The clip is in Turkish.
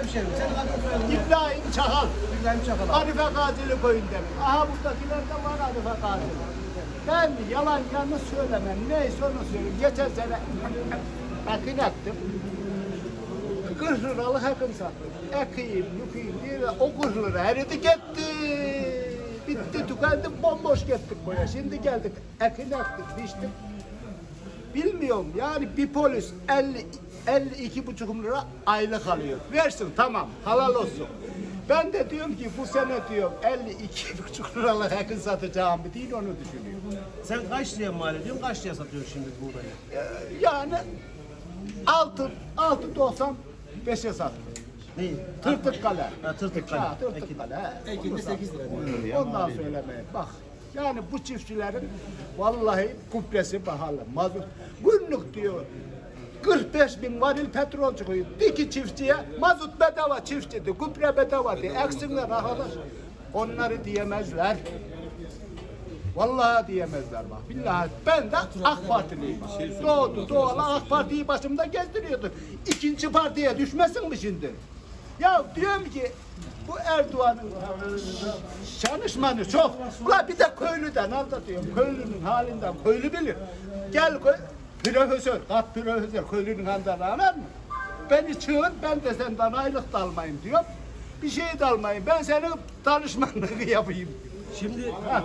Hemşerim senin adın soyadın ne? İbrahim Çakal. İbrahim Çakal abi. Arife Gazili köyünden. Aha buradakiler de var Arife Gazili. Ben yalan yanlış söylemem. Neyse onu söyleyeyim. Geçen sene ekin ektim. 40 liralık ekin sattım. Ekeyim, yukayım diye de o 40 lira eridi gitti. Bitti, tükendi, bomboş gittik buraya. Şimdi geldik, ekin ektik, biçtik. Bilmiyorum yani bir polis 50 52 buçuk lira aylık alıyor. Versin tamam halal olsun. Ben de diyorum ki bu sene diyorum 52 buçuk liralık ekin satacağım bir değil onu düşünüyorum. Sen kaç liraya mal ediyorsun, kaç liraya satıyorsun şimdi buğdayı? Ee, yani 6 6.90 5'e sattım. Neyi? Tırtık kale. Ha, tırtık kale. Ha, tırtık Ekin. kale. he. Ekinde Onu 8 sattım. lira. Ondan söylemeye bak. Yani bu çiftçilerin vallahi kuplesi pahalı. Mazot günlük diyor. 45 bin varil petrol çıkıyor. Diki çiftçiye mazot bedava çiftçiydi. Gübre bedava diye. Eksinler arkadaş. Onları diyemezler. Vallahi diyemezler bak. Billahi ben de AK Partiliyim. Doğdu doğalı AK Parti'yi başımda gezdiriyordum. İkinci partiye düşmesin mi şimdi? Ya diyorum ki bu Erdoğan'ın çalışmanı çok. Ulan bir de köylüden anlatıyorum. Köylünün halinden köylü bilir. Gel köy, profesör, kat profesör köylünün halinden anlar mı? Beni çığır, ben de senden aylık da almayayım diyor. Bir şey de almayayım. Ben senin danışmanlığı yapayım. Şimdi Ha.